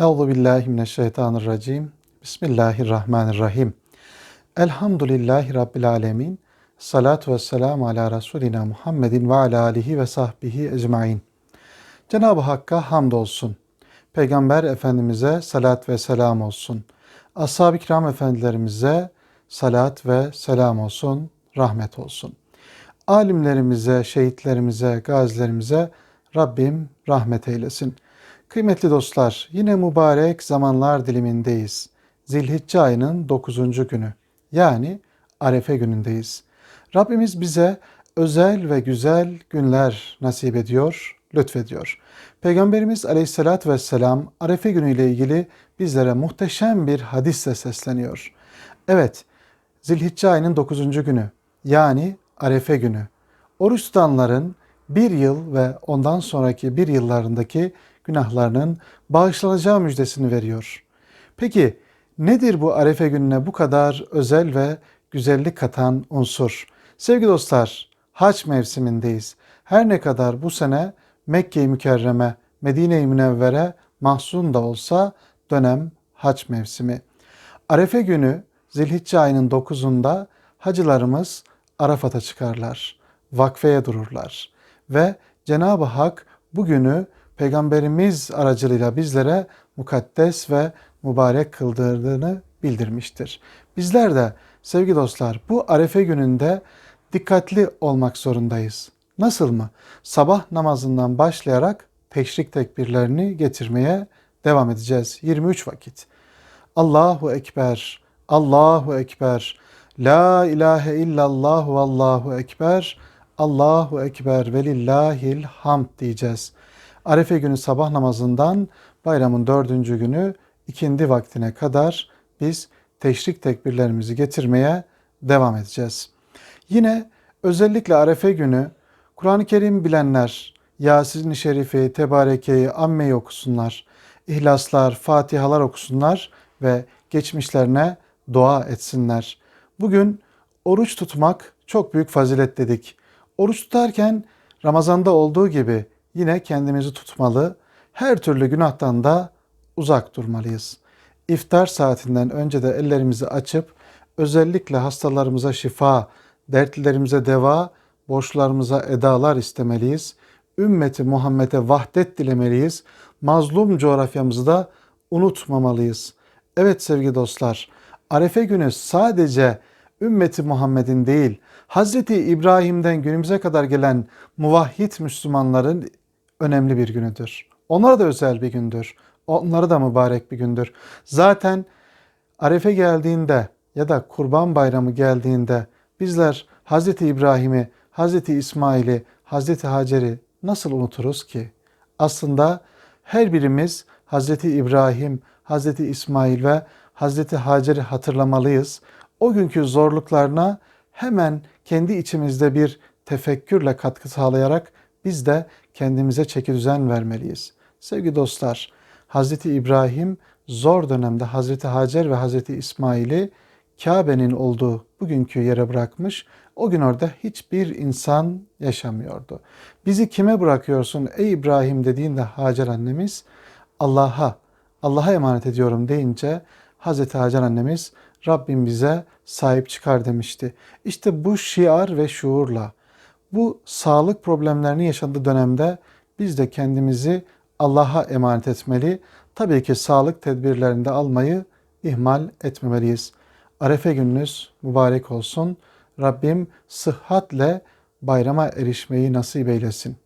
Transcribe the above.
Euzu billahi mineşşeytanirracim. Bismillahirrahmanirrahim. Elhamdülillahi rabbil alamin. Salatu vesselamu ala Resulina Muhammedin ve ala alihi ve sahbihi ecmaîn. Cenab-ı Hakk'a hamdolsun. Peygamber Efendimiz'e salat ve selam olsun. Ashab-ı kiram efendilerimize salat ve selam olsun, rahmet olsun. Alimlerimize, şehitlerimize, gazilerimize Rabbim rahmet eylesin. Kıymetli dostlar, yine mübarek zamanlar dilimindeyiz. Zilhicce ayının 9. günü. Yani Arefe günündeyiz. Rabbimiz bize özel ve güzel günler nasip ediyor, lütfediyor. Peygamberimiz aleyhissalatü vesselam Arefe günü ile ilgili bizlere muhteşem bir hadisle sesleniyor. Evet, Zilhicce ayının 9. günü yani Arefe günü. Oruç tutanların bir yıl ve ondan sonraki bir yıllarındaki günahlarının bağışlanacağı müjdesini veriyor. Peki nedir bu Arefe gününe bu kadar özel ve güzellik katan unsur? Sevgili dostlar, haç mevsimindeyiz. Her ne kadar bu sene Mekke-i Mükerreme, Medine-i Münevvere mahzun da olsa dönem haç mevsimi. Arefe günü Zilhicce ayının 9'unda hacılarımız Arafat'a çıkarlar, vakfeye dururlar ve Cenab-ı Hak bugünü Peygamberimiz aracılığıyla bizlere mukaddes ve mübarek kıldırdığını bildirmiştir. Bizler de sevgili dostlar bu Arefe gününde dikkatli olmak zorundayız. Nasıl mı? Sabah namazından başlayarak teşrik tekbirlerini getirmeye devam edeceğiz. 23 vakit. Allahu Ekber, Allahu Ekber, La ilahe illallah ve Allahu Ekber, Allahu Ekber ve lillahil hamd diyeceğiz. Arefe günü sabah namazından bayramın dördüncü günü ikindi vaktine kadar biz teşrik tekbirlerimizi getirmeye devam edeceğiz. Yine özellikle Arefe günü Kur'an-ı Kerim bilenler Yasin-i Şerif'i, Tebareke'yi, Amme'yi okusunlar. İhlaslar, Fatihalar okusunlar ve geçmişlerine dua etsinler. Bugün oruç tutmak çok büyük fazilet dedik. Oruç tutarken Ramazan'da olduğu gibi yine kendimizi tutmalı, her türlü günahtan da uzak durmalıyız. İftar saatinden önce de ellerimizi açıp özellikle hastalarımıza şifa, dertlerimize deva, borçlarımıza edalar istemeliyiz. Ümmeti Muhammed'e vahdet dilemeliyiz. Mazlum coğrafyamızı da unutmamalıyız. Evet sevgili dostlar, Arefe günü sadece ümmeti Muhammed'in değil, Hazreti İbrahim'den günümüze kadar gelen muvahhid Müslümanların önemli bir günüdür. Onlara da özel bir gündür. Onlara da mübarek bir gündür. Zaten Arefe geldiğinde ya da Kurban Bayramı geldiğinde bizler Hazreti İbrahim'i, Hazreti İsmail'i, Hazreti Hacer'i nasıl unuturuz ki? Aslında her birimiz Hazreti İbrahim, Hazreti İsmail ve Hazreti Hacer'i hatırlamalıyız. O günkü zorluklarına hemen kendi içimizde bir tefekkürle katkı sağlayarak biz de kendimize çeki düzen vermeliyiz. Sevgili dostlar, Hazreti İbrahim zor dönemde Hazreti Hacer ve Hazreti İsmail'i Kabe'nin olduğu bugünkü yere bırakmış. O gün orada hiçbir insan yaşamıyordu. Bizi kime bırakıyorsun ey İbrahim dediğinde Hacer annemiz Allah'a, Allah'a emanet ediyorum deyince Hazreti Hacer annemiz Rabbim bize sahip çıkar demişti. İşte bu şiar ve şuurla bu sağlık problemlerini yaşadığı dönemde biz de kendimizi Allah'a emanet etmeli. Tabii ki sağlık tedbirlerinde almayı ihmal etmemeliyiz. Arefe gününüz mübarek olsun. Rabbim sıhhatle bayrama erişmeyi nasip eylesin.